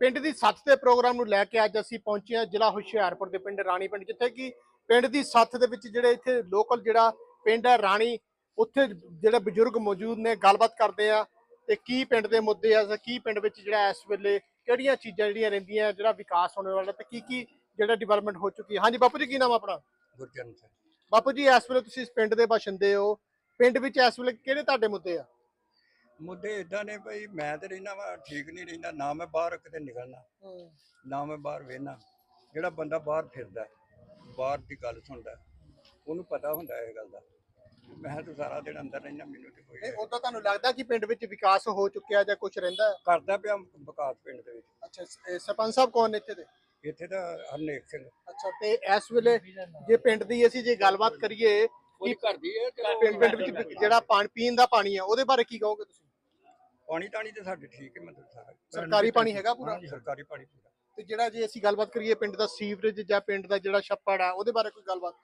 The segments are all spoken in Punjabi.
ਪਿੰਡ ਦੀ ਸੱਥ ਦੇ ਪ੍ਰੋਗਰਾਮ ਨੂੰ ਲੈ ਕੇ ਅੱਜ ਅਸੀਂ ਪਹੁੰਚੇ ਹਾਂ ਜ਼ਿਲ੍ਹਾ ਹੁਸ਼ਿਆਰਪੁਰ ਦੇ ਪਿੰਡ ਰਾਣੀ ਪਿੰਡ ਜਿੱਥੇ ਕਿ ਪਿੰਡ ਦੀ ਸੱਥ ਦੇ ਵਿੱਚ ਜਿਹੜੇ ਇੱਥੇ ਲੋਕਲ ਜਿਹੜਾ ਪਿੰਡ ਹੈ ਰਾਣੀ ਉੱਥੇ ਜਿਹੜੇ ਬਜ਼ੁਰਗ ਮੌਜੂਦ ਨੇ ਗੱਲਬਾਤ ਕਰਦੇ ਆ ਤੇ ਕੀ ਪਿੰਡ ਦੇ ਮੁੱਦੇ ਆ ਕੀ ਪਿੰਡ ਵਿੱਚ ਜਿਹੜਾ ਇਸ ਵੇਲੇ ਕਿਹੜੀਆਂ ਚੀਜ਼ਾਂ ਜਿਹੜੀਆਂ ਰਹਿੰਦੀਆਂ ਜਿਹੜਾ ਵਿਕਾਸ ਹੋਣ ਵਾਲਾ ਤੇ ਕੀ ਕੀ ਜਿਹੜਾ ਡਿਵੈਲਪਮੈਂਟ ਹੋ ਚੁੱਕੀ ਹੈ। ਹਾਂਜੀ ਬਾਪੂ ਜੀ ਕੀ ਨਾਮ ਆਪਣਾ? ਗੁਰਜਨ ਸਿੰਘ। ਬਾਪੂ ਜੀ ਇਸ ਵੇਲੇ ਤੁਸੀਂ ਇਸ ਪਿੰਡ ਦੇ ਬਾਸ਼ਿੰਦੇ ਹੋ। ਪਿੰਡ ਵਿੱਚ ਇਸ ਵੇਲੇ ਕਿਹੜੇ ਤੁਹਾਡੇ ਮੁੱਦੇ ਆ? ਮੁੱਦੇ ਇਦਾਂ ਨੇ ਭਈ ਮੈਂ ਤੇ ਰਹਿਣਾ ਵਾ ਠੀਕ ਨਹੀਂ ਰਹਿੰਦਾ ਨਾ ਮੈਂ ਬਾਹਰ ਕਿਤੇ ਨਿਕਲਣਾ ਨਾ ਮੈਂ ਬਾਹਰ ਵੇਖਣਾ ਜਿਹੜਾ ਬੰਦਾ ਬਾਹਰ ਫਿਰਦਾ ਹੈ, ਬਾਹਰ ਦੀ ਗੱਲ ਸੁਣਦਾ ਹੈ, ਉਹਨੂੰ ਪਤਾ ਹੁੰਦਾ ਇਹ ਗੱਲ ਦਾ। ਮੈਂ ਤਾਂ ਸਾਰਾ ਦਿਨ ਅੰਦਰ ਰਹਿਣਾ ਮੈਨੂੰ ਤੇ ਕੋਈ ਨਹੀਂ ਉਦੋਂ ਤੁਹਾਨੂੰ ਲੱਗਦਾ ਕਿ ਪਿੰਡ ਵਿੱਚ ਵਿਕਾਸ ਹੋ ਚੁੱਕਿਆ ਜਾਂ ਕੁਝ ਰਹਿੰਦਾ? ਕਰਦਾ ਪਿਆ ਵਿਕਾਸ ਪਿੰਡ ਦੇ ਵਿੱਚ। ਅੱਛਾ ਇਹ ਸਰਪੰਚ ਸਾਹਿਬ ਕੌਣ ਨੇ ਇੱਥੇ ਦੇ? ਇੱਥੇ ਤਾਂ ਹਰਨੇਕ ਸਿੰਘ। ਅੱਛਾ ਤੇ ਇਸ ਵੇਲੇ ਜੇ ਪਿੰਡ ਦੀ ਅਸੀਂ ਜੇ ਗੱਲਬਾਤ ਕਰੀਏ ਉਹਦੀ ਘਰ ਦੀ ਹੈ ਪਿੰਡ ਵਿੱਚ ਜਿਹੜਾ ਪਾਣੀ ਪੀਣ ਦਾ ਪਾਣੀ ਆ ਉਹਦੇ ਬਾਰੇ ਕੀ ਕਹੋਗੇ ਤੁਸੀਂ? ਪਾਣੀ ਤਾਣੀ ਤੇ ਸਾਡੇ ਠੀਕ ਹੈ ਮਤਲਬ ਸਾਰਾ ਸਰਕਾਰੀ ਪਾਣੀ ਹੈਗਾ ਪੂਰਾ? ਹਾਂਜੀ, ਸਰਕਾਰੀ ਪਾਣੀ ਪੂਰਾ। ਤੇ ਜਿਹੜਾ ਜੇ ਅਸੀਂ ਗੱਲਬਾਤ ਕਰੀਏ ਪਿੰਡ ਦਾ ਸੀਵਰੇਜ ਜਾਂ ਪਿੰਡ ਦਾ ਜਿਹੜਾ ਛੱਪੜ ਆ ਉਹਦੇ ਬਾਰੇ ਕੋਈ ਗੱਲਬਾਤ?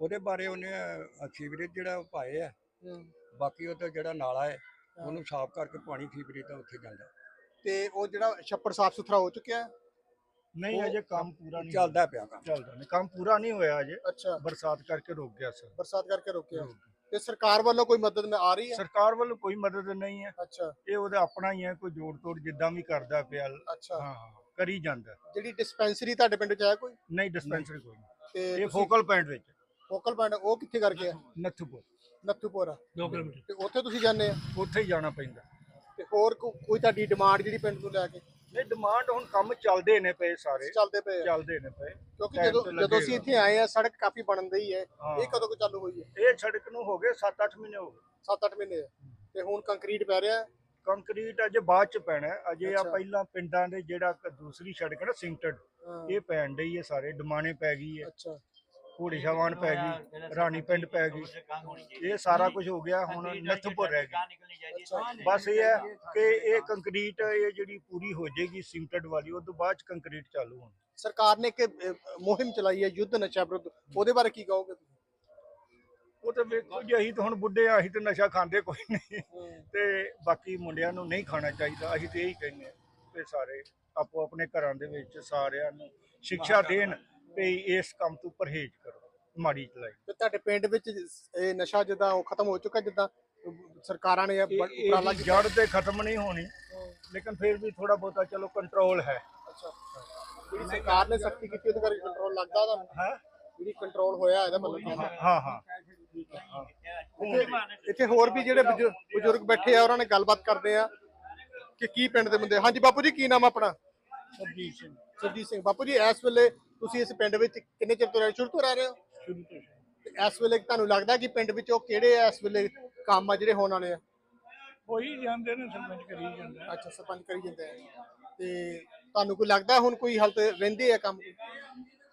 ਉਹਦੇ ਬਾਰੇ ਉਹਨੇ ਅ, ਸੀਵਰੇਜ ਜਿਹੜਾ ਉਹ ਪਾਏ ਆ। ਬਾਕੀ ਉਹ ਤਾਂ ਜਿਹੜਾ ਨਾਲਾ ਹੈ ਉਹਨੂੰ ਸਾਫ਼ ਕਰਕੇ ਪਾਣੀ ਸੀਵਰੇਜ ਦਾ ਉੱਥੇ ਜਾਂਦਾ। ਤੇ ਉਹ ਜਿਹੜਾ ਛੱਪੜ ਸਾਫ਼ ਸੁਥਰਾ ਹੋ ਚੁੱਕਿਆ? ਹੈ? ਨਹੀਂ ਅਜੇ ਕੰਮ ਪੂਰਾ ਨਹੀਂ ਚੱਲਦਾ ਪਿਆ ਕੰਮ। ਚੱਲਦਾ ਨਹੀਂ ਕੰਮ ਪੂਰਾ ਨਹੀਂ ਹੋਇਆ ਅਜੇ। ਅੱਛਾ। ਬਰਸਾਤ ਕਰਕੇ ਰੁਕ ਗਿਆ ਸਰ। ਬਰਸਾਤ ਕਰਕੇ ਰੋਕਿਆ ਤੇ ਸਰਕਾਰ ਵੱਲੋਂ ਕੋਈ ਮਦਦ ਮੈਂ ਆ ਰਹੀ ਹੈ? ਸਰਕਾਰ ਵੱਲੋਂ ਕੋਈ ਮਦਦ ਨਹੀਂ ਹੈ। ਅੱਛਾ। ਇਹ ਉਹਦਾ ਆਪਣਾ ਹੀ ਹੈ ਕੋਈ ਜੋੜ ਤੋੜ ਜਿੱਦਾਂ ਵੀ ਕਰਦਾ ਪਿਆ ਅੱਛਾ। ਹਾਂ ਹਾਂ ਕਰੀ ਜਾਂਦਾ। ਜਿਹੜੀ ਡਿਸਪੈਂਸਰੀ ਤੁਹਾਡੇ ਪਿੰਡ 'ਚ ਹੈ ਕੋਈ? ਨਹੀਂ ਡਿਸਪੈਂਸਰੀ ਕੋਈ ਨਹੀਂ। ਤੇ ਇਹ ਫੋਕਲ ਪੁਆਇੰਟ ਵਿੱਚ। ਫੋਕਲ ਪੁਆਇੰਟ ਉਹ ਕਿੱਥੇ ਕਰਕੇ ਆ ਨੱਥੂਪੁਰ। ਨੱਥੂਪੁਰਾ। 2 ਕਿਲੋਮੀਟਰ। ਤੇ ਉੱਥੇ ਤੁਸੀਂ ਜਾਂਦੇ ਆ? ਉੱਥੇ ਹੀ ਜਾਣਾ ਪੈਂਦਾ। ਤੇ ਹੋਰ ਕੋ- ਕੋਈ ਤੁਹਾਡੀ ਡਿਮਾਂਡ ਜਿਹੜੀ ਪਿੰਡ ਨੂੰ ਲੈ ਕੇ? ਨਹੀਂ ਡਿਮਾਂਡ ਹੁਣ ਕੰਮ ਚੱਲਦੇ ਨੇ ਪਏ ਸਾਰੇ ਚੱਲਦੇ ਪਏ ਆ ਚੱਲਦੇ ਨੇ ਪਏ ਕਿਉਂਕਿ time ਜਦੋਂ ਤੇ ਜਦੋਂ ਅਸੀਂ ਲੱਗੇਗਾ। ਇੱਥੇ ਆਏ ਆ ਸੜਕ ਕਾਫੀ ਬਣਨ ਰਹੀ ਹੈ ਹਾਂ। ਇਹ ਕਦੋਂ ਕੁ ਚਾਲੂ ਹੋਈ ਹੈ ਇਹ ਸੜਕ ਨੂੰ ਹੋ ਗਏ 7-8 ਮਹੀਨੇ ਹੋ ਗਏ 7-8 ਮਹੀਨੇ ਹੈ। ਤੇ ਹੁਣ ਕੰਕਰੀਟ ਪੈ ਰਿਹਾ ਹੈ। ਕੰਕਰੀਟ ਅਜੇ ਬਾਅਦ ਚ ਪੈਣਾ ਹੈ। ਅਜੇ ਆ ਅੱਛਾ। ਪਹਿਲਾਂ ਪਿੰਡਾਂ ਦੇ ਜਿਹੜਾ ਕ- ਦੂਸਰੀ ਸੜਕ ਹੈ ਨਾ ਸਿੰਕਟਡ ਹਾਂ, ਇਹ ਪੈਣ ਡਈ ਹੈ ਸਾਰੇ ਡਮਾਣੇ ਪੈ ਗਈ ਹੈ ਅੱਛਾ ਘੋੜੀ ਸ਼ਾਵਾਨ ਪੈ ਗਈ ਰਾਣੀ ਪਿੰਡ ਪੈ ਗਈ। ਇਹ ਸਾਰਾ ਕੁਝ ਹੋ ਗਿਆ ਹੁਣ ਨੱਥਪੁਰ ਰਹਿ ਗਈ। ਬਸ ਇਹ ਹੈ ਕਿ ਇਹ ਕੰਕਰੀਟ ਇਹ ਜਿਹੜੀ ਪੂਰੀ ਹੋ ਜਾਏਗੀ ਸਿੰਕਟਡ ਵਾਲੀ ਉਸ ਤੋਂ ਬਾਅਦ ਚ ਕੰਕਰੀਟ ਚਾਲੂ ਹੋਣਾ। ਸਰਕਾਰ ਨੇ ਇੱਕ ਮੁਹਿੰਮ ਚਲਾਈ ਹੈ ਯੁੱਧ ਨਸ਼ਾ ਵਿਰੁੱਧ। ਉਹਦੇ ਬਾਰੇ ਕੀ ਕਹੋਗੇ ਤੁਸੀਂ? ਉਹ ਤਾਂ ਵੇਖੋ ਜੀ ਅਸੀਂ ਤਾਂ ਹੁਣ ਬੁੱਢੇ ਆ ਅਸੀਂ ਤਾਂ ਨਸ਼ਾ ਖਾਂਦੇ ਕੋਈ ਨਹੀਂ। ਤੇ ਬਾਕੀ ਮੁੰਡਿਆਂ ਨੂੰ ਨਹੀਂ ਖਾਣਾ ਚਾਹੀਦਾ ਅਸੀਂ ਤੇ ਇਹੀ ਕਹਿੰਦੇ ਹਾਂ ਕਿ ਸਾਰੇ ਆਪੋ ਆਪਣੇ ਘਰਾਂ ਦੇ ਵਿੱਚ ਸਾਰਿਆਂ ਨੂੰ ਸਿੱਖਿਆ ਦੇਣ ਵੀ ਇਸ ਕੰਮ ਤੋਂ ਪਰਹੇਜ਼ ਮਾੜੀ ਚਲਾਈ ਤੇ ਤੁਹਾਡੇ ਪਿੰਡ ਵਿੱਚ ਇਹ ਨਸ਼ਾ ਜਿੱਦਾਂ ਉਹ ਖਤਮ ਹੋ ਚੁੱਕਾ ਜਿੱਦਾਂ ਸਰਕਾਰਾਂ ਨੇ ਇਹ ਬ- ਇਹ ਉਪਰਾਲਾ ਕੀਤਾ? ਜੜ ਤੇ ਖਤਮ ਨਹੀਂ ਹੋਣੀ ਲੇਕਿਨ ਫਿਰ ਵੀ ਥੋੜਾ ਬਹੁਤਾ ਚਲੋ ਕੰਟਰੋਲ ਹੈ। ਜਿਹੜੀ ਸਰਕਾਰ ਨੇ ਸਖਤੀ ਕੀਤੀ ਉਹਦੇ ਕਰਕੇ ਕੰਟਰੋਲ ਲੱਗਦਾ ਤੁਹਾਨੂੰ ਹੈ? ਜਿਹੜੀ ਕੰਟਰੋਲ ਹੋਇਆ ਇਹਦਾ ਮਤਲਬ ਹਾਂ? ਹਾਂ ਇੱਥੇ- ਇੱਥੇ ਹੋਰ ਵੀ ਜਿਹੜੇ ਬਜ਼ੁ- ਬਜ਼ੁਰਗ ਬੈਠੇ ਆ ਉਹਨਾਂ ਨੇ ਗੱਲਬਾਤ ਕਰਦੇ ਆ ਕਿ ਕੀ ਪਿੰਡ ਦੇ ਬੰਦੇ ਹਾਂਜੀ ਬਾਪੂ ਜੀ ਕੀ ਨਾਮ ਆ ਆਪਣਾ? ਸਰਜੀਤ ਸਿੰਘ। ਸਰਜੀਤ ਸਿੰਘ। ਬਾਪੂ ਜੀ ਇਸ ਵੇਲੇ ਤੁਸੀਂ ਇਸ ਪਿੰਡ ਵਿੱਚ ਕਿੰਨੇ ਚਿਰ ਤੋਂ ਰਹਿ ਸ਼ੁਰੂ ਤੋਂ ਰਹਿ ਰਹੇ ਹੋ? ਸ਼ੁਰੂ ਤੋਂ ਤੇ ਇਸ ਵੇਲੇ ਤੁਹਾਨੂੰ ਲੱਗਦਾ ਕਿ ਪਿੰਡ ਵਿੱਚ ਉਹ ਕਿਹੜੇ ਇਸ ਵੇਲੇ ਕੰਮ ਆ ਜਿਹੜੇ ਹੋਣ ਵਾਲੇ ਆ? ਹੋਈ ਜਾਂਦੇ ਨੇ ਸਰਪੰਚ ਕਰੀ ਜਾਂਦਾ ਅੱਛਾ ਸਰਪੰਚ ਕਰੀ ਜਾਂਦੇ ਆ। ਤੇ ਤੁਹਾਨੂੰ ਕੋਈ ਲੱਗਦਾ ਹੁਣ ਕੋਈ ਹਾਲਤ ਰਹਿੰਦੇ ਆ ਕੰਮ?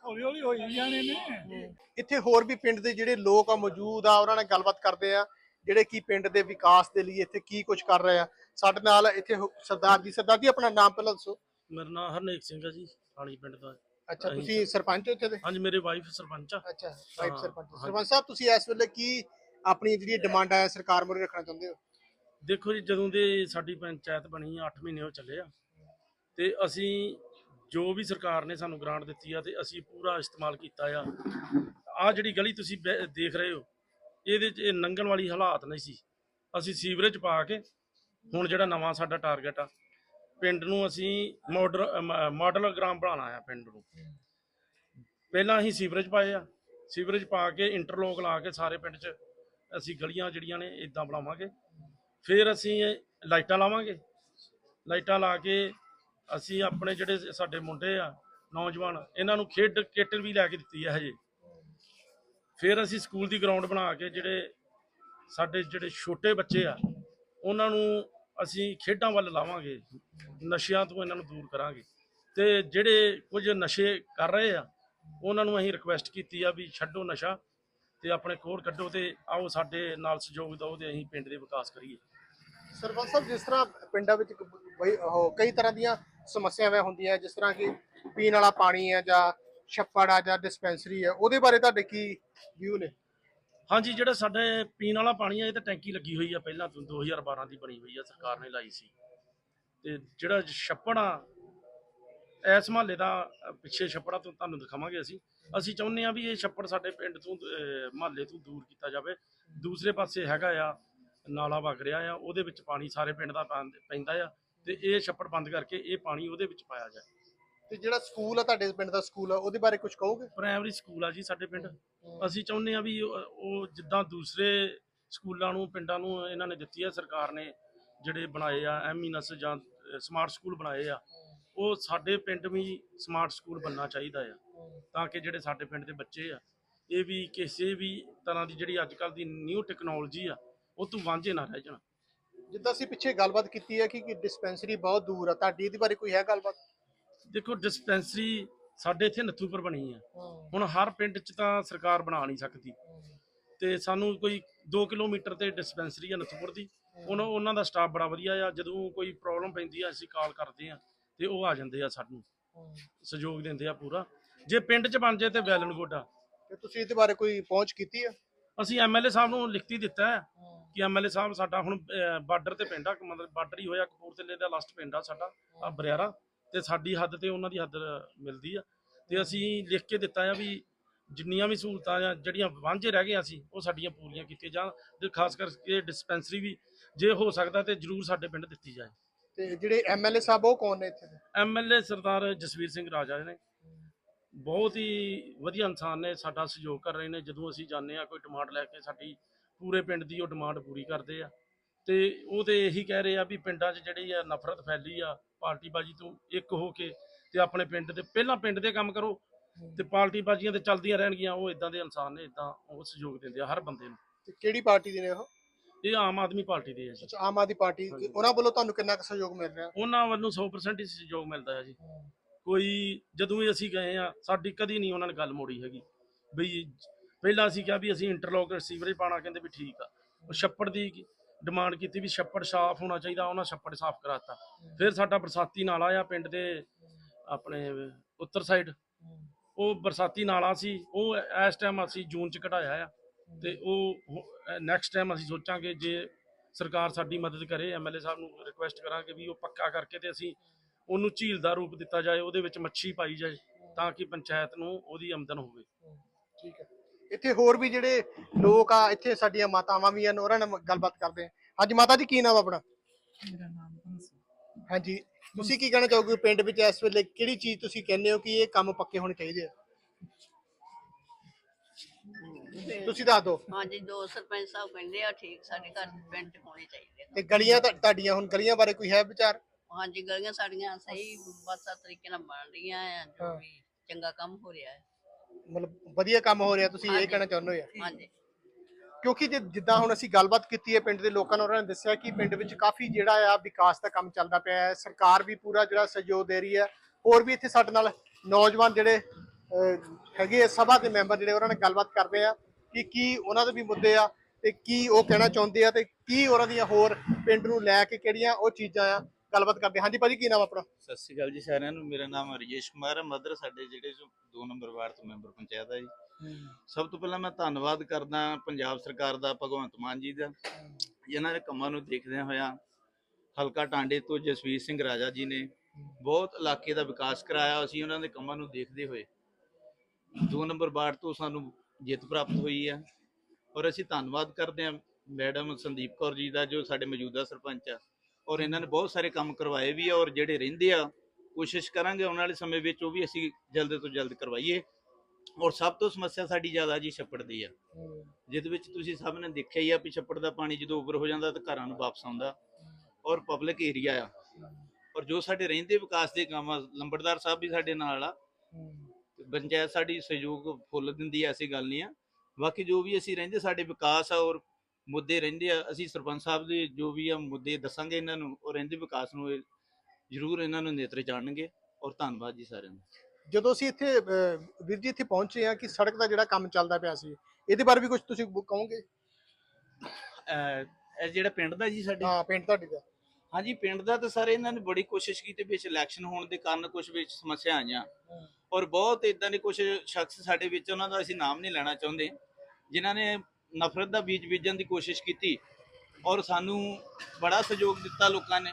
ਹੌਲੀ ਹੌਲੀ ਹੋਈ ਜਾਣੇ ਨੇ। ਇੱਥੇ ਹੋਰ ਵੀ ਪਿੰਡ ਦੇ ਜਿਹੜੇ ਲੋਕ ਆ ਮੌਜੂਦ ਆ ਉਹਨਾਂ ਨਾਲ ਗੱਲਬਾਤ ਕਰਦੇ ਆ। ਜਿਹੜੇ ਕੀ ਪਿੰਡ ਦੇ ਵਿਕਾਸ ਦੇ ਲਈ ਇੱਥੇ ਕੀ ਕੁਝ ਕਰ ਰਹੇ ਆ? ਸਾਡੇ ਨਾਲ ਇੱਥੇ ਸਰਦਾਰ ਜੀ ਸਰਦਾਰ ਜੀ ਆਪਣਾ ਨਾਮ ਪਹਿਲਾਂ ਦੱਸੋ। ਮੇਰਾ ਨਾਮ ਹਰਨੇਕ ਸਿੰਘ ਹੈ ਜੀ ਹਾਲੀ ਪਿੰਡ ਦਾ। ਅੱਛਾ ਤੁਸੀਂ ਸਰਪੰਚ ਹੋ ਇੱਥੇ ਦੇ? ਹਾਂਜੀ ਮੇਰੇ ਵਾਈਫ ਸਰਪੰਚ ਆ। ਅੱਛਾ ਵਾਈਫ ਹਾਂ, ਸਰਪੰਚ। ਹਾਂਜੀ। ਸਰਪੰਚ ਸਾਹਿਬ ਤੁਸੀਂ ਇਸ ਵੇਲੇ ਕੀ ਆਪਣੀ ਜਿਹੜੀ ਡਿਮਾਂਡ ਹੈ ਸਰਕਾਰ ਮੁਰੇ ਰੱਖਣਾ ਚਾਹੁੰਦੇ ਹੋ? ਦੇਖੋ ਜੀ ਜਦੋਂ ਦੇ ਸਾਡੀ ਪੰਚਾਇਤ ਬਣੀ ਆ 8 ਮਹੀਨੇ ਹੋ ਚੱਲੇ ਆ ਤੇ ਅਸੀਂ ਜੋ ਵੀ ਸਰਕਾਰ ਨੇ ਸਾਨੂੰ ਗ੍ਰਾਂਟ ਦਿੱਤੀ ਆ ਤੇ ਅਸੀਂ ਪੂਰਾ ਇਸਤੇਮਾਲ ਕੀਤਾ ਆ। ਆ ਜਿਹੜੀ ਗਲੀ ਤੁਸੀਂ ਬੈ- ਦੇਖ ਰਹੇ ਹੋ ਇਹਦੇ 'ਚ ਇਹ ਲੰਘਣ ਵਾਲੀ ਹਾਲਾਤ ਨਹੀਂ ਸੀ। ਅਸੀਂ ਸੀਵਰੇਜ ਪਾ ਕੇ ਹੁਣ ਜਿਹੜਾ ਨਵਾਂ ਸਾਡਾ ਟਾਰਗੇਟ ਆ ਪਿੰਡ ਨੂੰ ਅਸੀਂ ਮਾਡਲ ਮਾਡਲ ਗ੍ਰਾਮ ਬਣਾਉਣਾ ਆ ਪਿੰਡ ਨੂੰ। ਪਹਿਲਾਂ ਅਸੀਂ ਸੀਵਰੇਜ ਪਾਏ ਆ। ਸੀਵਰੇਜ ਪਾ ਕੇ ਇੰਟਰਲੋਕ ਲਾ ਕੇ ਸਾਰੇ ਪਿੰਡ 'ਚ ਅਸੀਂ ਗਲੀਆਂ ਜਿਹੜੀਆਂ ਨੇ ਇਦਾਂ ਬਣਾਵਾਂਗੇ। ਫਿਰ ਅਸੀਂ ਲਾਈਟਾਂ ਲਾਵਾਂਗੇ। ਲਾਈਟਾਂ ਲਾ ਕੇ ਅਸੀਂ ਆਪਣੇ ਜਿਹੜੇ ਸਾਡੇ ਮੁੰਡੇ ਆ, ਨੌਜਵਾਨ, ਇਹਨਾਂ ਨੂੰ ਖੇਡ ਕਿੱਟ ਵੀ ਲੈ ਕੇ ਦਿੱਤੀ ਹੈ ਹਜੇ। ਫਿਰ ਅਸੀਂ ਸਕੂਲ ਦੀ ਗਰਾਊਂਡ ਬਣਾ ਕੇ ਜਿਹੜੇ ਸਾਡੇ ਜਿਹੜੇ ਛੋਟੇ ਬੱਚੇ ਆ, ਉਹਨਾਂ ਨੂੰ ਅਸੀਂ ਖੇਡਾਂ ਵੱਲ ਲਾਵਾਂਗੇ, ਨਸ਼ਿਆਂ ਤੋਂ ਇਹਨਾਂ ਨੂੰ ਦੂਰ ਕਰਾਂਗੇ। ਤੇ ਜਿਹੜੇ ਕੁਝ ਨਸ਼ੇ ਕਰ ਰਹੇ ਆ, ਉਹਨਾਂ ਨੂੰ ਅਸੀਂ ਰਿਕੁਐਸਟ ਕੀਤੀ ਆ ਵੀ ਛੱਡੋ ਨਸ਼ਾ ਤੇ ਆਪਣੇ ਕੋਰ ਕੱਢੋ ਤੇ ਆਓ ਸਾਡੇ ਨਾਲ ਸਹਿਯੋਗ ਦਿਓ ਤੇ ਅਸੀਂ ਪਿੰਡ ਦੇ ਵਿਕਾਸ ਕਰੀਏ। ਸਰਪੰਚ ਸਾਹਿਬ, ਜਿਸ ਤਰ੍ਹਾਂ ਪਿੰਡਾਂ ਵਿੱਚ ਕ- ਬਈ ਉਹ ਕਈ ਤਰ੍ਹਾਂ ਦੀਆਂ ਸਮੱਸਿਆਵਾਂ ਹੁੰਦੀਆਂ, ਜਿਸ ਤਰ੍ਹਾਂ ਕਿ ਪੀਣ ਵਾਲਾ ਪਾਣੀ ਹੈ ਜਾਂ ਛੱਪੜ ਆ ਜਾਂ ਡਿਸਪੈਂਸਰੀ ਹੈ, ਉਹਦੇ ਬਾਰੇ ਤੁਹਾਡੇ ਕੀ ਵਿਊ ਨੇ? ਹਾਂਜੀ, ਜਿਹੜਾ ਸਾਡੇ ਪੀਣ ਵਾਲਾ ਪਾਣੀ ਆ, ਇਹ ਤਾਂ ਟੈਂਕੀ ਲੱਗੀ ਹੋਈ ਆ ਪਹਿਲਾਂ ਤੋਂ 2012 ਦੀ ਬਣੀ ਹੋਈ ਆ, ਸਰਕਾਰ ਨੇ ਲਾਈ ਸੀ। ਤੇ ਜਿਹੜਾ ਛੱਪੜ ਆ, ਇਸ ਮਹੱਲੇ ਦਾ, ਪਿੱਛੇ ਛੱਪੜਾ ਤੋਂ ਤੁਹਾਨੂੰ ਦਿਖਾਵਾਂਗੇ ਅਸੀਂ। ਅਸੀਂ ਚਾਹੁੰਦੇ ਆ ਵੀ ਇਹ ਛੱਪੜ ਸਾਡੇ ਪਿੰਡ ਤੋਂ ਮਹੱਲੇ ਤੋਂ ਦੂਰ ਕੀਤਾ ਜਾਵੇ। ਦੂਸਰੇ ਪਾਸੇ ਹੈਗਾ ਆ, ਨਾਲਾ ਵਗ ਰਿਹਾ ਆ, ਉਹਦੇ ਵਿੱਚ ਪਾਣੀ ਸਾਰੇ ਪਿੰਡ ਦਾ ਪੈਂ- ਪੈਂਦਾ ਆ। ਤੇ ਇਹ ਛੱਪੜ ਬੰਦ ਕਰਕੇ ਇਹ ਪਾਣੀ ਉਹਦੇ ਵਿੱਚ ਪਾਇਆ ਜਾਏ। ਤੇ ਜਿਹੜਾ ਸਕੂਲ ਆ ਤੁਹਾਡੇ ਪਿੰਡ ਦਾ ਸਕੂਲ ਆ ਉਹਦੇ ਬਾਰੇ ਕੁਝ ਕਹੋਗੇ? ਪ੍ਰਾਇਮਰੀ ਸਕੂਲ ਆ ਜੀ ਸਾਡੇ ਪਿੰਡ। ਅਸੀਂ ਚਾਹੁੰਦੇ ਆ ਵੀ ਉਹ ਉਹ ਜਿੱਦਾਂ ਦੂਸਰੇ ਸਕੂਲਾਂ ਨੂੰ ਪਿੰਡਾਂ ਨੂੰ ਇਹਨਾਂ ਨੇ ਦਿੱਤੀ ਆ ਸਰਕਾਰ ਨੇ ਜਿਹੜੇ ਬਣਾਏ ਆ ਐਮੀਨਸ ਜਾਂ ਸਮਾਰਟ ਸਕੂਲ ਬਣਾਏ ਆ ਉਹ ਸਾਡੇ ਪਿੰਡ ਵੀ ਸਮਾਰਟ ਸਕੂਲ ਬਣਨਾ ਚਾਹੀਦਾ ਆ ਤਾਂ ਕਿ ਜਿਹੜੇ ਸਾਡੇ ਪਿੰਡ ਦੇ ਬੱਚੇ ਆ ਇਹ ਵੀ ਕਿਸੇ ਵੀ ਤਰ੍ਹਾਂ ਦੀ ਜਿਹੜੀ ਅੱਜ ਕੱਲ ਦੀ ਨਿਊ ਟੈਕਨੋਲੋਜੀ ਆ ਉਹ ਤੋਂ ਵਾਂਝੇ ਨਾ ਰਹਿ ਜਾਣ। ਜਿੱਦਾਂ ਅਸੀਂ ਪਿੱਛੇ ਗੱਲਬਾਤ ਕੀਤੀ ਹੈ ਕਿ ਕਿ ਡਿਸਪੈਂਸਰੀ ਬਹੁਤ ਦੂਰ ਆ ਤੁਹਾਡੀ ਇਹਦੇ ਬਾਰੇ ਕੋਈ ਹੈ ਗੱਲਬਾਤ? ਦੇਖੋ ਡਿਸਪੈਂਸਰੀ ਸਾਡੇ ਇੱਥੇ ਨੱਥੂਪੁਰ ਬਣੀ ਆ। ਹੁਣ ਹਰ ਪਿੰਡ 'ਚ ਤਾਂ ਸਰਕਾਰ ਬਣਾ ਨਹੀਂ ਸਕਦੀ। ਤੇ ਸਾਨੂੰ ਕੋਈ 2 ਕਿਲੋਮੀਟਰ ਤੇ ਡਿਸਪੈਂਸਰੀ ਆ ਨੱਥੂਪੁਰ ਦੀ। ਉਹਨਾਂ ਉਹਨਾਂ ਦਾ ਸਟਾਫ ਬੜਾ ਵਧੀਆ ਆ। ਜਦੋਂ ਕੋਈ ਪ੍ਰੋਬਲਮ ਪੈਂਦੀ ਆ ਅਸੀਂ ਕਾਲ ਕਰਦੇ ਆ ਤੇ ਉਹ ਆ ਜਾਂਦੇ ਆ ਸਾਨੂੰ। ਸਹਿਯੋਗ ਦਿੰਦੇ ਆ ਪੂਰਾ। ਜੇ ਪਿੰਡ 'ਚ ਬਣ ਜੇ ਤੇ ਵੈਲਨ ਗੁੱਡ ਆ। ਤੇ ਤੁਸੀਂ ਇਹਦੇ ਬਾਰੇ ਕੋਈ ਪਹੁੰਚ ਕੀਤੀ ਹੈ ਅਸੀਂ ਐਮਐਲਏ ਸਾਹਿਬ ਨੂੰ ਲਿਖਤੀ ਦਿੱਤਾ ਹੈ ਕਿ ਐਮਐਲਏ ਸਾਹਿਬ ਸਾਡਾ ਹੁਣ ਬਾਰਡਰ ਤੇ ਪਿੰਡ ਆ ਮਤਲਬ ਬਾਰਡਰ ਹੀ ਹੋਇਆ ਕਪੂਰਥਲੇ ਦਾ ਲਾਸਟ ਪਿੰਡ ਆ ਸਾਡਾ ਆ ਬਰਿਆਰਾ। ਤੇ ਸਾਡੀ ਹੱਦ ਤੇ ਉਹਨਾਂ ਦੀ ਹੱਦ ਮਿਲਦੀ ਆ। ਤੇ ਅਸੀਂ ਲਿਖ ਕੇ ਦਿੱਤਾ ਆ ਵੀ ਜਿੰਨੀਆਂ ਵੀ ਸਹੂਲਤਾਂ ਆ ਜਿਹੜੀਆਂ ਵਾਂਝੇ ਰਹਿ ਗਏ ਅਸੀਂ ਉਹ ਸਾਡੀਆਂ ਪੂਰੀਆਂ ਕੀਤੀਆਂ ਜਾਣ ਤੇ ਖਾਸ ਕਰਕੇ ਡਿਸਪੈਂਸਰੀ ਵੀ ਜੇ ਹੋ ਸਕਦਾ ਤੇ ਜਰੂਰ ਸਾਡੇ ਪਿੰਡ ਦਿੱਤੀ ਜਾਏ। ਤੇ ਜਿਹੜੇ ਐਮਐਲਏ ਸਾਹਿਬ ਉਹ ਕੌਣ ਨੇ ਇੱਥੇ? ਦੇ ਐਮਐਲਏ ਸਰਦਾਰ ਜਸਵੀਰ ਸਿੰਘ ਰਾਜਾ ਨੇ। ਬਹੁਤ ਹੀ ਵਧੀਆ ਇਨਸਾਨ ਨੇ ਸਾਡਾ ਸਹਿਯੋਗ ਕਰ ਰਹੇ ਨੇ। ਜਦੋਂ ਅਸੀਂ ਜਾਂਦੇ ਆ ਕੋਈ ਡਿਮਾਂਡ ਲੈ ਕੇ ਸਾਡੀ ਪੂਰੇ ਪਿੰਡ ਦੀ ਉਹ ਡਿਮਾਂਡ ਪੂਰੀ ਕਰਦੇ ਆ। ਤੇ ਉਹ ਤੇ ਇਹੀ ਕਹਿ ਰਹੇ ਆ ਵੀ ਪਿੰਡਾਂ 'ਚ ਜਿਹੜੀ ਆ ਨਫ਼ਰਤ ਫੈਲੀ ਆ ਪਾਰਟੀਬਾਜ਼ੀ ਤੋਂ ਇੱਕ ਹੋ ਕੇ ਤੇ ਆਪਣੇ ਪਿੰਡ ਦੇ ਪਹਿਲਾਂ ਪਿੰਡ ਦੇ ਕੰਮ ਕਰੋ ਤੇ ਪਾਰਟੀਬਾਜ਼ੀਆਂ ਤੇ ਚੱਲਦੀਆਂ ਰਹਿਣਗੀਆਂ ਉਹ ਇਦਾਂ ਦੇ ਇਨਸਾਨ ਨੇ ਇਦਾਂ ਉਹ ਸਹਿਯੋਗ ਦਿੰਦੇ ਆ ਹਰ ਬੰਦੇ ਨੂੰ। ਤੇ ਕਿਹੜੀ ਪਾਰਟੀ ਦੇ ਨੇ ਉਹ? ਇਹ ਆਮ ਆਦਮੀ ਪਾਰਟੀ ਦੇ ਆ ਜੀ। ਅੱਛਾ ਆਮ ਆਦਮੀ ਪਾਰਟੀ ਉਹਨਾਂ ਵੱਲੋਂ ਤੁਹਾਨੂੰ ਕਿੰਨਾ ਕੁ ਸਹਿਯੋਗ ਮਿਲ ਰਿਹਾ? ਉਹਨਾਂ ਵੱਲੋਂ 100% ਹੀ ਸਹਿਯੋਗ ਮਿਲਦਾ ਹੈ ਜੀ। ਕੋਈ ਜਦੋਂ ਵੀ ਅਸੀਂ ਗਏ ਆ ਸਾਡੀ ਕਦੀ ਨਹੀਂ ਉਹਨਾਂ ਨੇ ਗੱਲ ਮੋੜੀ ਹੈਗੀ। ਬਈ ਪਹਿਲਾਂ ਅਸੀਂ ਕਿਹਾ ਵੀ ਅਸੀਂ ਇੰਟਰਲੋਕ ਸੀਵਰੇਜ ਪਾਣਾ ਕਹਿੰਦੇ ਵੀ ਠੀਕ ਆ। ਉਹ ਛੱਪੜ ਦੀ ਡਿਮਾਂਡ ਕੀਤੀ ਵੀ ਛੱਪੜ ਸਾਫ਼ ਹੋਣਾ ਚਾਹੀਦਾ, ਉਹਨਾਂ ਛੱਪੜ ਸਾਫ਼ ਕਰਾਤਾ। ਫਿਰ ਸਾਡਾ ਬਰਸਾਤੀ ਨਾਲਾ ਆ ਪਿੰਡ ਦੇ ਆਪਣੇ ਉੱਤਰ ਸਾਈਡ ਉਹ ਬਰਸਾਤੀ ਨਾਲਾ ਸੀ, ਉਹ ਇਸ ਟਾਈਮ ਅਸੀਂ ਜੂਨ ਚ ਘਟਾਇਆ ਆ ਤੇ ਉਹ ਨੈਕਸਟ ਟਾਈਮ ਅਸੀਂ ਸੋਚਾਂਗੇ ਜੇ ਸਰਕਾਰ ਸਾਡੀ ਮਦਦ ਕਰੇ ਐਮਐਲਏ ਸਾਹਿਬ ਨੂੰ ਰਿਕੁਐਸਟ ਕਰਾਂਗੇ ਵੀ ਉਹ ਪੱਕਾ ਕਰਕੇ ਤੇ ਅਸੀਂ ਉਹਨੂੰ ਝੀਲ ਦਾ ਰੂਪ ਦਿੱਤਾ ਜਾਏ, ਉਹਦੇ ਵਿੱਚ ਮੱਛੀ ਪਾਈ ਜਾਏ ਤਾਂ ਕਿ ਪੰਚਾਇਤ ਨੂੰ ਉਹਦੀ ਆਮਦਨ ਹੋਵੇ। ਠੀਕ ਹੈ। ਇੱਥੇ ਹੋਰ ਵੀ ਜਿਹੜੇ ਲੋਕ ਆ ਇੱਥੇ ਸਾਡੀਆਂ ਮਾਤਾਵਾਂ ਵੀ ਹਨ ਉਹਨਾਂ ਨਾਲ ਗੱਲਬਾਤ ਕਰਦੇ ਆ ਹਾਂਜੀ ਮਾਤਾ ਜੀ ਕੀ ਨਾਮ ਆਪਣਾ? ਮੇਰਾ ਨਾਮ ਬੰਸੀ ਹਾਂਜੀ ਤੁਸੀਂ ਕੀ ਕਹਿਣਾ ਚਾਹੋਗੇ ਪਿੰਡ ਵਿੱਚ ਇਸ ਵੇਲੇ? ਕਿਹੜੀ ਚੀਜ਼ ਤੁਸੀਂ ਕਹਿੰਦੇ ਹੋ ਕਿ ਇਹ ਕੰਮ ਪੱਕੇ ਹੋਣੇ ਚਾਹੀਦੇ ਆ? ਤੁਸੀਂ ਦੱਸ ਦਿਓ। ਹਾਂਜੀ ਦੋ ਸਰਪੰਚ ਸਾਹਿਬ ਕਹਿੰਦੇ ਆ ਠੀਕ ਸਾਡੇ ਘਰ ਪਿੰਡ ਹੋਣੇ ਚਾਹੀਦੇ। ਤੇ ਗਲੀਆਂ ਤਾਂ ਤੁਹਾਡੀਆਂ ਹੁਣ ਗਲੀਆਂ ਬਾਰੇ ਕੋਈ ਹੈ ਵਿਚਾਰ? ਹਾਂਜੀ ਗਲੀਆਂ ਸਾਡੀਆਂ ਸਹੀ ਬਸਾ ਤਰੀਕੇ ਨਾਲ ਬਣ ਰਹੀਆਂ ਆ ਜੋ। ਵੀ ਚੰਗਾ ਕੰਮ ਹੋ ਰਿਹਾ ਹੈ। ਮਤਲਬ ਵਧੀਆ ਕੰਮ ਹੋ ਰਿਹਾ ਤੁਸੀਂ ਇਹ। ਕਹਿਣਾ ਚਾਹੁੰਦੇ ਹੋ ਹਾਂਜੀ। ਕਿਉਂਕਿ ਜੇ ਜਿੱਦਾਂ ਹੁਣ ਅਸੀਂ ਗੱਲਬਾਤ ਕੀਤੀ ਹੈ ਪਿੰਡ ਦੇ ਲੋਕਾਂ ਨਾਲ ਉਹਨਾਂ ਨੇ ਦੱਸਿਆ ਕਿ ਪਿੰਡ ਵਿੱਚ ਕਾਫੀ ਜਿਹੜਾ ਆ ਵਿਕਾਸ ਦਾ ਕੰਮ ਚੱਲਦਾ ਪਿਆ ਹੈ। ਸਰਕਾਰ ਵੀ ਪੂਰਾ ਜਿਹੜਾ ਸਹਿਯੋਗ ਦੇ ਰਹੀ ਹੈ। ਹੋਰ ਵੀ ਇੱਥੇ ਸਾਡੇ ਨਾਲ ਨੌਜਵਾਨ ਜਿਹੜੇ ਅਹ, ਹੈਗੇ ਆ ਸਭਾ ਦੇ ਮੈਂਬਰ ਜਿਹੜੇ ਉਹਨਾਂ ਨਾਲ ਗੱਲਬਾਤ ਕਰਦੇ ਆ ਕਿ ਕੀ ਉਹਨਾਂ ਦੇ ਵੀ ਮੁੱਦੇ ਆ ਤੇ ਕੀ ਉਹ ਕਹਿਣਾ ਚਾਹੁੰਦੇ ਆ ਤੇ ਕੀ ਉਹਨਾਂ ਦੀਆਂ ਹੋਰ ਪਿੰਡ ਨੂੰ ਲੈ ਕੇ ਕਿਹੜੀਆਂ ਉਹ ਚੀਜ਼ਾਂ ਆ ਗੱਲਬਾਤ ਕਰਦੇ ਹਾਂਜੀ ਭਾਜੀ, ਕੀ ਨਾਮ ਆਪਣਾ? ਸਤਿ ਸ਼੍ਰੀ ਅਕਾਲ ਜੀ ਸਾਰਿਆਂ ਨੂੰ। ਮੇਰਾ ਨਾਮ ਰਜੇਸ਼ ਕੁਮਾਰ ਹੈ। ਮਦਰ ਸਾਡੇ ਜਿਹੜੇ ਜੋ 2 ਨੰਬਰ ਵਾਰਡ ਤੋਂ ਮੈਂਬਰ ਪੰਚਾਇਤ ਹੈ ਜੀ। ਸਭ ਤੋਂ ਪਹਿਲਾਂ ਮੈਂ ਧੰਨਵਾਦ ਕਰਦਾ ਪੰਜਾਬ ਸਰਕਾਰ ਦਾ, ਭਗਵੰਤ ਮਾਨ ਜੀ ਦਾ। ਜਿਨ੍ਹਾਂ ਦੇ ਕੰਮਾਂ ਨੂੰ ਦੇਖਦਿਆਂ ਹੋਇਆਂ ਹਲਕਾ ਟਾਂਡੇ ਤੋਂ ਜਸਵੀਰ ਸਿੰਘ ਰਾਜਾ ਜੀ ਨੇ ਬਹੁਤ ਇਲਾਕੇ ਦਾ ਵਿਕਾਸ ਕਰਾਇਆ। ਅਸੀਂ ਉਹਨਾਂ ਦੇ ਕੰਮਾਂ ਨੂੰ ਦੇਖਦੇ ਹੋਏ ਦੋ ਨੰਬਰ ਵਾਰਡ ਤੋਂ ਸਾਨੂੰ ਜਿੱਤ ਪ੍ਰਾਪਤ ਹੋਈ ਹੈ। ਔਰ ਅਸੀਂ ਧੰਨਵਾਦ ਕਰਦੇ ਹਾਂ ਮੈਡਮ ਸੰਦੀਪ ਕੌਰ ਜੀ ਦਾ, ਜੋ ਸਾਡੇ ਮੌਜੂਦਾ ਸਰਪੰਚ ਆ। ਔਰ ਇਹਨਾਂ ਨੇ ਬਹੁਤ ਸਾਰੇ ਕੰਮ ਕਰਵਾਏ ਵੀ ਆ ਔਰ ਜਿਹੜੇ ਰਹਿੰਦੇ ਆ, ਕੋਸ਼ਿਸ਼ ਕਰਾਂਗੇ ਆਉਣ ਵਾਲੇ ਸਮੇਂ ਵਿੱਚ ਉਹ ਵੀ ਅਸੀਂ ਜਲਦ ਤੋਂ ਜਲਦ ਕਰਵਾਈਏ। ਔਰ ਸਭ ਤੋਂ ਸਮੱਸਿਆ ਸਾਡੀ ਜ਼ਿਆਦਾ ਜੀ ਛੱਪੜ ਦੀ ਆ। ਜਿਹਦੇ ਵਿੱਚ ਤੁਸੀਂ ਸਭ ਨੇ ਦੇਖਿਆ ਹੀ ਆ ਵੀ ਛੱਪੜ ਦਾ ਪਾਣੀ ਜਦੋਂ ਓਵਰ ਹੋ ਜਾਂਦਾ ਤਾਂ ਘਰਾਂ ਨੂੰ ਵਾਪਸ ਆਉਂਦਾ ਔਰ ਪਬਲਿਕ ਏਰੀਆ ਆ। ਔਰ ਜੋ ਸਾਡੇ ਰਹਿੰਦੇ ਵਿਕਾਸ ਦੇ ਕੰਮ ਆ, ਲੰਬੜਦਾਰ ਸਾਹਿਬ ਵੀ ਸਾਡੇ ਨਾਲ ਆ। ਪੰਚਾਇਤ ਸਾਡੀ ਸਹਿਯੋਗ ਫੁੱਲ ਦਿੰਦੀ ਐ ਐਸੀ ਗੱਲ ਨਹੀਂ ਆ। ਬਾਕੀ ਜੋ ਵੀ ਅਸੀਂ ਰਹਿੰਦੇ ਸਾਡੇ ਵਿਕਾਸ ਆ ਔਰ ਮੁੱਦੇ ਰਹਿੰਦੇ ਆ ਅਸੀਂ ਸਰਪੰਚ ਸਾਹਿਬ ਦੇ ਜੋ ਵੀ ਆ ਮੁੱਦੇ ਦੱਸਾਂਗੇ ਇਹਨਾਂ ਨੂੰ ਔਰ ਰਹਿੰਦੇ ਵਿਕਾਸ ਨੂੰ ਇਹ ਜ਼ਰੂਰ ਇਹਨਾਂ ਨੂੰ ਨੇਤਰੇ ਚਾਣਨਗੇ ਔਰ ਧੰਨਵਾਦ ਜੀ ਸਾਰਿਆਂ ਦਾ। ਜਦੋਂ ਅਸੀਂ ਇੱਥੇ ਅਹ, ਵੀਰ ਜੀ ਇੱਥੇ ਪਹੁੰਚੇ ਆ ਕਿ ਸੜਕ ਦਾ ਜਿਹੜਾ ਕੰਮ ਚੱਲਦਾ ਪਿਆ ਸੀ ਇਹਦੇ ਬਾਰੇ ਵੀ ਕੁਝ ਤੁਸੀਂ ਕਹੋਗੇ? ਅਹ ਇਹ ਜਿਹੜਾ ਪਿੰਡ ਦਾ ਜੀ ਸਾਡੇ? ਹਾਂ ਪਿੰਡ ਤੁਹਾਡੇ ਦਾ। ਹਾਂਜੀ ਪਿੰਡ ਦਾ ਤਾਂ ਸਾਰੇ ਇਹਨਾਂ ਨੇ ਬੜੀ ਕੋਸ਼ਿਸ਼ ਕੀਤੀ ਵਿੱਚ ਇਲੈਕਸ਼ਨ ਹੋਣ ਦੇ ਕਾਰਨ ਕੁਝ ਵਿੱਚ ਸਮੱਸਿਆ ਆਈਆਂ। ਔਰ ਬਹੁਤ ਇਦਾਂ ਦੇ ਕੁਝ ਸ਼ਖਸ ਸਾਡੇ ਵਿੱਚ ਉਹਨਾਂ ਦਾ ਅਸੀਂ ਨਾਮ ਨਹੀਂ ਲੈਣਾ ਚਾਹੁੰਦੇ ਜਿਨ੍ਹਾਂ ਨੇ ਨਫ਼ਰਤ ਦਾ ਬੀਜ ਬੀਜਣ ਦੀ ਕੋਸ਼ਿਸ਼ ਕੀਤੀ ਔਰ ਸਾਨੂੰ ਬੜਾ ਸਹਿਯੋਗ ਦਿੱਤਾ ਲੋਕਾਂ ਨੇ।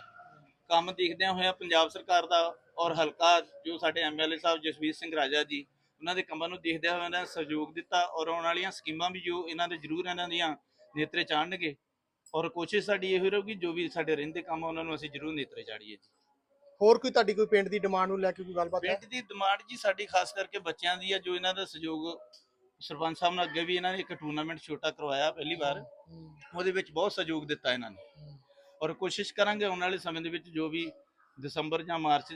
ਕੰਮ ਦੇਖਦਿਆਂ ਹੋਇਆ ਪੰਜਾਬ ਸਰਕਾਰ ਦਾ ਔਰ ਹਲਕਾ ਜੋ ਸਾਡੇ ਐਮਐਲਏ ਸਾਹਿਬ ਜਸਵੀਰ ਸਿੰਘ ਰਾਜਾ ਜੀ ਉਹਨਾਂ ਦੇ ਕੰਮਾਂ ਨੂੰ ਦੇਖਦਿਆਂ ਹੋਇਆ ਇਹਨਾਂ ਨੇ ਸਹਿਯੋਗ ਦਿੱਤਾ ਔਰ ਆਉਣ ਵਾਲੀਆਂ ਸਕੀਮਾਂ ਵੀ ਜੋ ਇਹਨਾਂ ਦੇ ਜ਼ਰੂਰ ਇਹਨਾਂ ਦੀਆਂ ਨੇਤਰੇ ਚਾੜਨਗੇ। ਔਰ ਕੋਸ਼ਿਸ਼ ਸਾਡੀ ਇਹ ਰਹੂਗੀ ਜੋ ਵੀ ਸਾਡੇ ਰਹਿੰਦੇ ਕੰਮ ਆ ਉਹਨਾਂ ਨੂੰ ਅਸੀਂ ਜ਼ਰੂਰ ਨੇਤਰੇ ਚਾੜੀਏ ਜੀ। ਹੋਰ ਕੋਈ ਤੁਹਾਡੀ ਕੋਈ ਪਿੰਡ ਦੀ ਡਿਮਾਂਡ ਨੂੰ ਲੈ ਕੇ ਕੋਈ ਗੱਲਬਾਤ ਹੈ? ਪਿੰਡ ਦੀ ਡਿਮਾਂਡ ਜੀ ਸਾਡੀ ਖਾਸ ਕਰਕੇ ਬੱਚਿਆਂ ਦੀ ਆ ਜੋ ਇਹਨਾਂ ਦਾ ਸਹਿਯੋਗ ਸਰਪੰਚ ਸਾਹਿਬ ਨਾਲ ਅੱਗੇ ਵੀ ਇਹਨਾਂ ਨੇ ਇੱਕ ਟੂਰਨਾਮੈਂਟ ਛੋਟਾ ਕਰਵਾਇਆ ਪਹਿਲੀ ਵਾਰ। ਉਹਦੇ ਵਿੱਚ ਬਹੁਤ ਸਹਿਯੋਗ ਦਿੱਤਾ ਇਹਨਾਂ ਨੇ। ਔਰ ਕੋਸ਼ਿਸ਼ ਕਰਾਂਗੇ ਆਉਣ ਵਾਲੇ ਸਮੇਂ ਦੇ ਵਿੱਚ ਜੋ ਵੀ ਦਸੰਬਰ ਜਾਂ ਮਾਰਚ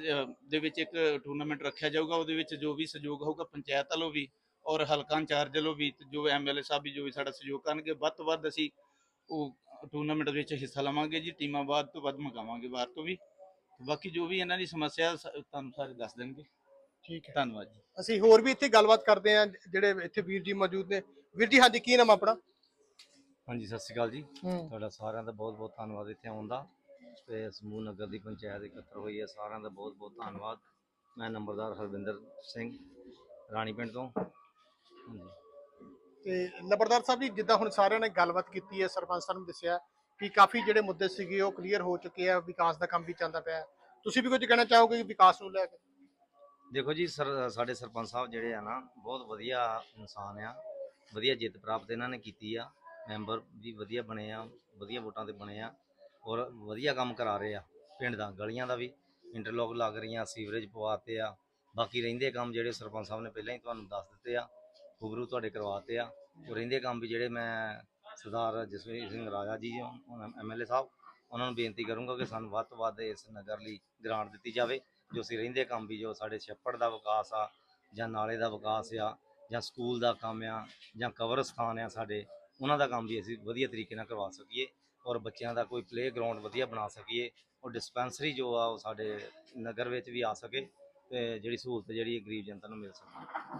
ਦੇ ਵਿੱਚ ਇੱਕ ਟੂਰਨਾਮੈਂਟ ਰੱਖਿਆ ਜਾਊਗਾ ਉਹਦੇ ਵਿੱਚ ਜੋ ਵੀ ਸਹਿਯੋਗ ਹੋਊਗਾ ਪੰਚਾਇਤ ਵੱਲੋਂ ਵੀ ਔਰ ਹਲਕਾ ਇੰਚਾਰਜ ਵੱਲੋਂ ਵੀ ਜੋ ਐਮਐਲਏ ਸਾਹਿਬ ਵੀ ਜੋ ਵੀ ਸਾਡਾ ਸਹਿਯੋਗ ਕਰਨਗੇ ਵੱਧ ਤੋਂ ਵੱਧ ਅਸੀਂ ਉਹ ਟੂਰਨਾਮੈਂਟ ਵਿੱਚ ਹਿੱਸਾ ਲਵਾਂਗੇ ਜੀ ਟੀਮਾਂ ਵੱਧ ਤੋਂ ਵੱਧ ਮੰਗਾਵਾਂਗੇ ਬਾਹਰ ਤੋਂ ਵੀ। ਬਾਕੀ ਜੋ ਵੀ ਇਹਨਾਂ ਦੀ ਸਮੱਸਿਆ ਤੁਹਾਨੂੰ ਸਾਰੇ ਦੱਸ ਦੇਣਗੇ। ਠੀਕ ਹੈ। ਧੰਨਵਾਦ ਜੀ। ਅਸੀਂ ਹੋਰ ਵੀ ਇੱਥੇ ਗੱਲਬਾਤ ਕਰਦੇ ਹਾਂ ਜਿਹੜੇ ਇੱਥੇ ਵੀਰ ਜੀ ਮੌਜੂਦ ਨੇ। ਵੀਰ ਜੀ ਹਾਂਜੀ ਕੀ ਨਾਮ ਆਪਣਾ? ਹਾਂਜੀ ਸਤਿ ਸ਼੍ਰੀ ਅਕਾਲ ਜੀ। ਹੂੰ। ਤੁਹਾਡਾ ਸਾਰਿਆਂ ਦਾ ਬਹੁਤ ਬਹੁਤ ਧੰਨਵਾਦ ਇੱਥੇ ਆਉਣ ਦਾ। ਤੇ ਸਮੂਹ ਨਗਰ ਦੀ ਪੰਚਾਇਤ ਇਕੱਤਰ ਹੋਈ ਹੈ ਸਾਰਿਆਂ ਦਾ ਬਹੁਤ ਬਹੁਤ ਧੰਨਵਾਦ। ਮੈਂ ਨੰਬਰਦਾਰ ਹਰਵਿੰਦਰ ਸਿੰਘ ਰਾਣੀ ਪਿੰਡ ਤੋਂ। ਹਾਂਜੀ। ਤੇ ਨੰਬਰਦਾਰ ਸਾਹਿਬ ਜੀ ਜਿੱਦਾਂ ਹੁਣ ਸਾਰਿਆਂ ਨੇ ਗੱਲਬਾਤ ਕੀਤੀ ਹੈ ਸਰਪੰਚ ਸਾਹਿਬ ਨੇ ਦੱਸਿਆ ਕਿ ਕਾਫੀ ਜਿਹੜੇ ਮੁੱਦੇ ਸੀਗੇ ਉਹ ਕਲੀਅਰ ਹੋ ਚੁੱਕੇ ਆ ਵਿਕਾਸ ਦਾ ਕੰਮ ਵੀ ਚੱਲਦਾ ਪਿਆ। ਹੈ। ਤੁਸੀਂ ਵੀ ਕੁਝ ਕਹਿਣਾ ਚਾਹੋਗੇ ਕਿ ਵਿਕਾਸ ਨੂੰ ਲੈ ਕੇ? ਦੇਖੋ ਜੀ ਸਰ, ਸਾਡੇ ਸਰਪੰਚ ਸਾਹਿਬ ਜਿਹੜੇ ਆ ਨਾ, ਬਹੁਤ ਵਧੀਆ ਇਨਸਾਨ ਆ, ਵਧੀਆ ਜਿੱਤ ਪ੍ਰਾਪਤ ਇਹਨਾਂ ਨੇ ਕੀਤੀ ਆ, ਮੈਂਬਰ ਵੀ ਵਧੀਆ ਬਣੇ ਆ, ਵਧੀਆ ਵੋਟਾਂ ਤੇ ਬਣੇ ਆ, ਔਰ ਵਧੀਆ ਕੰਮ ਕਰਾ ਰਹੇ ਆ, ਪਿੰਡ ਦਾ, ਗਲੀਆਂ ਦਾ ਵੀ, ਇੰਟਰਲੋਕ ਲੱਗ ਰਹੀਆਂ, ਸੀਵਰੇਜ ਪਵਾਤੇ ਆ, ਬਾਕੀ ਰਹਿੰਦੇ ਕੰਮ ਜਿਹੜੇ ਸਰਪੰਚ ਸਾਹਿਬ ਨੇ ਪਹਿਲਾਂ ਹੀ ਤੁਹਾਨੂੰ ਦੱਸ ਦਿੱਤੇ ਆ ਖੂਬਰੂ ਤੁਹਾਡੇ ਕਰਵਾਤੇ ਆ, ਔਰ ਰਹਿੰਦੇ ਕੰਮ ਵੀ ਜਿਹੜੇ ਮੈਂ ਸਰਦਾਰ ਜਸਵੀਰ ਸਿੰਘ ਰਾਜਾ ਜੀ ਐਮਐਲਏ ਸਾਹਿਬ, ਉਹਨਾਂ ਨੂੰ ਬੇਨਤੀ ਕਰੂੰਗਾ ਕਿ ਸਾਨੂੰ ਵੱਧ ਤੋਂ ਵੱਧ ਇਸ ਨਗਰ ਲਈ ਗ੍ਰਾਂਟ ਦਿੱਤੀ ਜਾਵੇ ਜੋ ਅਸੀਂ ਰਹਿੰਦੇ ਕੰਮ ਵੀ ਜੋ ਸਾਡੇ ਛੱਪੜ ਦਾ ਵਿਕਾਸ ਆ ਜਾਂ ਨਾਲੇ ਦਾ ਵਿਕਾਸ ਆ ਜਾਂ ਸਕੂਲ ਦਾ ਕੰਮ ਆ ਜਾਂ ਕਬਰਸਤਾਨ ਆ ਸਾਡੇ ਉਹਨਾਂ ਦਾ ਕੰਮ ਵੀ ਅਸੀਂ ਵਧੀਆ ਤਰੀਕੇ ਨਾਲ ਕਰਵਾ ਸਕੀਏ ਔਰ ਬੱਚਿਆਂ ਦਾ ਕੋਈ ਪਲੇ ਗਰਾਊਂਡ ਵਧੀਆ ਬਣਾ ਸਕੀਏ ਔਰ ਡਿਸਪੈਂਸਰੀ ਜੋ ਆ ਉਹ ਸਾਡੇ ਨਗਰ ਵਿੱਚ ਵੀ ਆ ਸਕੇ ਤੇ ਜਿਹੜੀ ਸਹੂਲਤ ਜਿਹੜੀ ਗਰੀਬ ਜਨਤਾ ਨੂੰ ਮਿਲ ਸਕੇ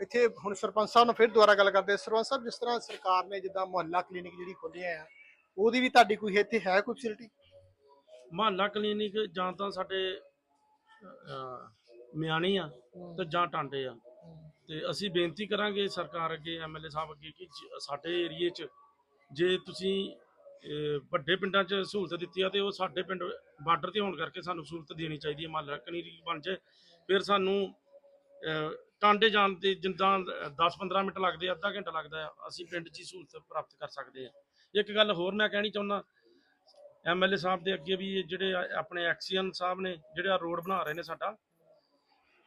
ਇੱਥੇ ਹੁਣ ਸਰਪੰਚ ਸਾਹਿਬ ਨਾਲ ਫਿਰ ਦੁਬਾਰਾ ਗੱਲ ਕਰਦੇ। ਸਰਪੰਚ ਸਾਹਿਬ ਜਿਸ ਤਰ੍ਹਾਂ ਸਰਕਾਰ ਨੇ ਜਿੱਦਾਂ ਮੁਹੱਲਾ ਕਲੀਨਿਕ ਜਿਹੜੀ ਖੋਲੀਆਂ ਆ ਉਹਦੀ ਵੀ ਤੁਹਾਡੀ ਕੋਈ ਇੱਥੇ ਹੈ ਕੋਈ ਫੈਸਿਲਿਟੀ ਮਹੱਲਾ ਕਲੀਨਿਕ ਜਾਂ ਤਾਂ ਸਾਡੇ ਮਿਆਣੀ ਆ ਤੇ ਜਾਂ ਟਾਂਡੇ ਆ। ਤੇ ਅਸੀਂ ਬੇਨਤੀ ਕਰਾਂਗੇ ਸਰਕਾਰ ਅੱਗੇ ਐਮਐਲਏ ਸਾਹਿਬ ਅੱਗੇ ਕਿ ਜ- ਸਾਡੇ ਏਰੀਏ 'ਚ ਜੇ ਤੁਸੀਂ ਅਹ, ਵੱਡੇ ਪਿੰਡਾਂ 'ਚ ਸਹੂਲਤ ਦਿੱਤੀ ਆ ਤੇ ਉਹ ਸਾਡੇ ਪਿੰਡ ਬਾਰਡਰ ਤੇ ਹੋਣ ਕਰਕੇ ਸਾਨੂੰ ਸਹੂਲਤ ਦੇਣੀ ਚਾਹੀਦੀ ਹੈ ਮਹੱਲਾ ਕਲੀਨਿਕ ਬਣ ਜਾਏ। ਫਿਰ ਸਾਨੂੰ ਅਹ, ਟਾਂਡੇ ਜਾਣ ਦੇ ਜਿੱਦਾਂ 10-15 ਮਿੰਟ ਲੱਗਦੇ ਆ ਅੱਧਾ ਘੰਟਾ ਲੱਗਦਾ ਆ ਅਸੀਂ ਪਿੰਡ 'ਚ ਹੀ ਸਹੂਲਤ ਪ੍ਰਾਪਤ ਕਰ ਸਕਦੇ ਆ। ਇੱਕ ਗੱਲ ਹੋਰ ਮੈਂ ਕਹਿਣੀ ਚਾਹੁੰਦਾ ਐਮਐਲਏ ਸਾਹਿਬ ਦੇ ਅੱਗੇ ਵੀ ਇਹ ਜਿਹੜੇ ਆ- ਆਪਣੇ ਐਕਸੀਅਨ ਸਾਹਿਬ ਨੇ ਜਿਹੜੇ ਆ ਰੋਡ ਬਣਾ ਰਹੇ ਨੇ ਸਾਡਾ,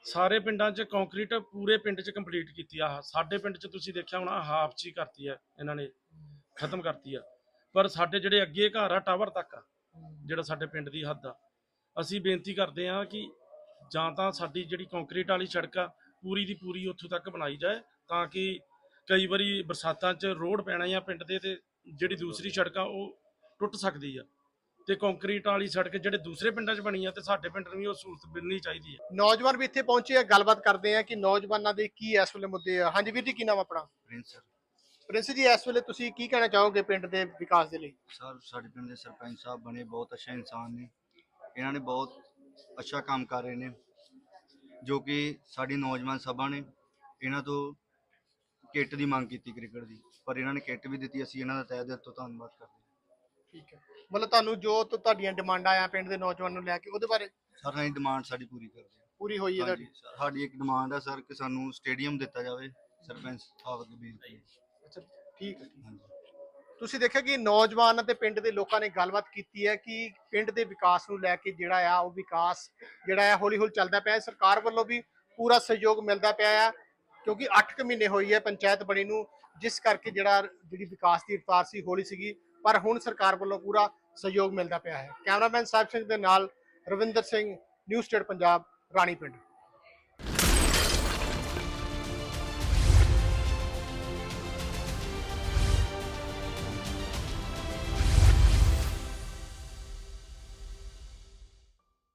ਸਾਰੇ ਪਿੰਡਾਂ 'ਚ ਕੰਕਰੀਟ ਪੂਰੇ ਪਿੰਡ 'ਚ ਕੰਪਲੀਟ ਕੀਤੀ ਆ ਸਾਡੇ ਪਿੰਡ 'ਚ ਤੁਸੀਂ ਦੇਖਿਆ ਹੋਣਾ ਹਾਫ 'ਚ ਹੀ ਕਰਤੀ ਆ, ਇਹਨਾਂ ਨੇ ਖਤਮ ਕਰਤੀ ਆ। ਪਰ ਸਾਡੇ ਜਿਹੜੇ ਅੱਗੇ ਘਰ ਆ, ਟਾਵਰ ਤੱਕ ਆ, ਜਿਹੜਾ ਸਾਡੇ ਪਿੰਡ ਦੀ ਹੱਦ ਆ, ਅਸੀਂ ਬੇਨਤੀ ਕਰਦੇ ਆ ਕਿ ਜਾਂ ਤਾਂ ਸਾਡੀ ਜਿਹੜੀ ਕੰਕਰੀਟ ਵਾਲੀ ਸੜਕ ਆ, ਪੂਰੀ ਦੀ ਪੂਰੀ ਉੱਥੋਂ ਤੱਕ ਬਣਾਈ ਜਾਏ, ਤਾਂ ਕਿ ਕਈ ਵਾਰੀ ਬਰਸਾਤਾਂ 'ਚ ਰੋਡ ਪੈਣਾ ਜਾਂ ਪਿੰਡ ਦੇ ਤੇ ਜਿਹੜੀ ਦੂਸਰੀ ਸੜਕ ਆ, ਉਹ ਟੁੱਟ ਸਕਦੀ ਆ। ਤੇ ਕੰਕਰੀਟ ਵਾਲੀ ਸੜਕ ਜਿਹੜੇ ਦੂਸਰੇ ਪਿੰਡਾਂ 'ਚ ਬਣੀ ਆ ਤੇ ਸਾਡੇ ਪਿੰਡ ਨੂੰ ਵੀ ਉਹ ਸਹੂਲਤ ਮਿਲਣੀ ਚਾਹੀਦੀ ਹੈ ਨੌਜਵਾਨ ਵੀ ਇੱਥੇ ਪਹੁੰਚੇ ਆ ਗੱਲਬਾਤ ਕਰਦੇ ਆ ਕਿ ਨੌਜਵਾਨਾਂ ਦੇ ਕੀ ਇਸ ਵੇਲੇ ਮੁੱਦੇ ਆ। ਹਾਂਜੀ ਵੀਰ ਜੀ ਕੀ ਨਾਮ ਆਪਣਾ? ਪ੍ਰਿੰਸ ਪ੍ਰਿੰਸ ਜੀ ਇਸ ਵੇਲੇ ਤੁਸੀਂ ਕੀ ਕਹਿਣਾ ਚਾਹੋਗੇ ਪਿੰਡ ਦੇ ਵਿਕਾਸ ਦੇ ਲਈ? ਸਰ ਸਾਡੇ ਪਿੰਡ ਦੇ ਸਰਪੰਚ ਸਾਹਿਬ ਬਣੇ ਬਹੁਤ ਅੱਛੇ ਇਨਸਾਨ ਨੇ। ਇਹਨਾਂ ਨੇ ਬਹੁਤ ਅੱਛਾ ਕੰਮ ਕਰ ਰਹੇ ਨੇ ਜੋ ਕਿ ਸਾਡੀ ਨੌਜਵਾਨ ਸਭਾ ਨੇ। ਇਹਨਾਂ ਤੋਂ ਕਿੱਟ ਦੀ ਮੰਗ ਕੀਤੀ ਕ੍ਰਿਕਟ ਦੀ ਪਰ ਇਹਨਾਂ ਨੇ ਕਿੱਟ ਵੀ ਦਿੱਤੀ ਅਸੀਂ ਇਹਨਾਂ ਦਾ ਤਹਿ ਦਿਲ ਤੋਂ ਧੰਨਵਾਦ ਕਰਦੇ ਹਾਂ। ਠੀਕ ਹੈ। ਮਤਲਬ ਤੁਹਾਨੂੰ ਜੋ ਤੁ- ਤੁਹਾਡੀਆਂ ਡਿਮਾਂਡਾਂ ਆ ਪਿੰਡ ਦੇ ਨੌਜਵਾਨਾਂ ਨੂੰ ਲੈ ਕੇ ਉਹਦੇ ਬਾਰੇ? ਸਰ ਅਸੀਂ ਡਿਮਾਂਡ ਸਾਡੀ ਪੂਰੀ ਕਰਦੇ ਪੂਰੀ ਹੋਈ ਹਾਂ ਹਾਂਜੀ ਤੁਹਾਡੀ? ਸਰ, ਸਾਡੀ ਇੱਕ ਡਿਮਾਂਡ ਹੈ ਸਰ ਕਿ ਸਾਨੂੰ ਸਟੇਡੀਅਮ ਦਿੱਤਾ ਜਾਵੇ ਸਰਪੰਚ ਸਾਹਿਬ ਅੱਗੇ ਬੇਨਤੀ ਹੈ। ਅੱਛਾ ਠੀਕ ਹੈ। ਹਾਂਜੀ। ਤੁਸੀਂ ਦੇਖਿਆ ਕਿ ਨੌਜਵਾਨ ਅਤੇ ਪਿੰਡ ਦੇ ਲੋਕਾਂ ਨੇ ਗੱਲਬਾਤ ਕੀਤੀ ਹੈ ਕਿ ਪਿੰਡ ਦੇ ਵਿਕਾਸ ਨੂੰ ਲੈ ਕੇ ਜਿਹੜਾ ਆ ਉਹ ਵਿਕਾਸ ਜਿਹੜਾ ਆ ਹੌਲੀ ਹੌਲੀ ਚੱਲਦਾ ਪਿਆ ਹੈ। ਸਰਕਾਰ ਵੱਲੋਂ ਵੀ ਪੂਰਾ ਸਹਿਯੋਗ ਮਿਲਦਾ ਪਿਆ ਹੈ ਕਿਉਂਕਿ 8 ਕੁ ਮਹੀਨੇ ਹੋਈ ਹੈ ਪੰਚਾਇਤ ਬਣੀ ਨੂੰ ਜਿਸ ਕਰਕੇ ਜਿਹੜਾ ਜਿਹੜੀ ਵਿਕਾਸ ਦੀ ਰਫ਼ਤਾਰ ਸੀ ਹੌਲੀ ਸੀਗੀ। ਪਰ ਹੁਣ ਸਰਕਾਰ ਵੱਲੋਂ ਪੂਰਾ ਸਹਿਯੋਗ ਮਿਲਦਾ ਪਿਆ ਹੈ। ਕੈਮਰਾਮੈਨ ਸਾਹਿਬ ਸਿੰਘ ਦੇ ਨਾਲ ਰਵਿੰਦਰ ਸਿੰਘ ਨਿਊ ਸਟੇਟ ਪੰਜਾਬ ਰਾਣੀ ਪਿੰਡ